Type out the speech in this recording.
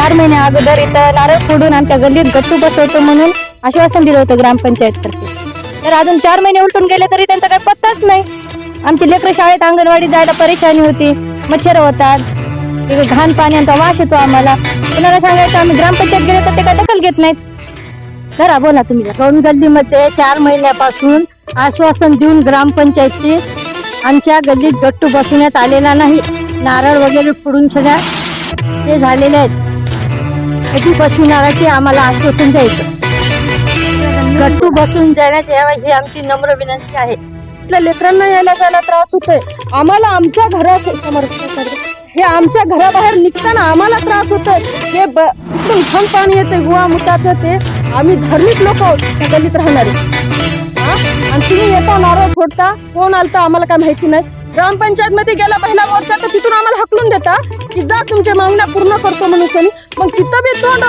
चार महिने अगोदर इथं नारळ फोडून आमच्या गल्लीत गट्टू बसवतो म्हणून आश्वासन दिलं होतं ग्रामपंचायततर्फे. तर अजून चार महिने उलटून गेले तरी त्यांचा काही पत्ताच नाही. आमची लेकरं शाळेत अंगणवाडीत जायला परेशानी होती. मच्छर होतात. तिथे घाण पाण्याचा वास येतो आम्हाला. कुणाला सांगायचं? आम्ही ग्रामपंचायत गेले तर ते काय दखल घेत नाहीत. जरा बोला तुम्ही. जरा. दोन गल्लीमध्ये चार महिन्यापासून आश्वासन देऊन ग्रामपंचायतची आमच्या गल्लीत गट्टू बसवण्यात आलेला नाही. नारळ वगैरे फोडून सगळ्या ते झालेले आहेत. गट्टू बसविणाराची आम्हाला आश्वासन द्यायचं. गट्टू बसून जाण्यात यावा ही आमची नम्र विनंती आहे. आपल्या लेकरांना यायला जायला त्रास होतोय. आम्हाला आमच्या घरात हे आमच्या घराबाहेर निघताना आम्हाला त्रास होतोय. हे ब- घन पाणी येते गुवा मुताचं ते. आम्ही धार्मिक लोक आहोत त्या राहणारे. आणि तुम्ही येता नारळ फोडता कोण आलता आम्हाला काय माहिती नाही. ग्रामपंचायत मध्ये गेला पहिला मोर्चा तर तिथून आम्हाला हकलून देता की जा तुमच्या मागण्या पूर्ण करतो म्हणून मग तिथं बी तोंड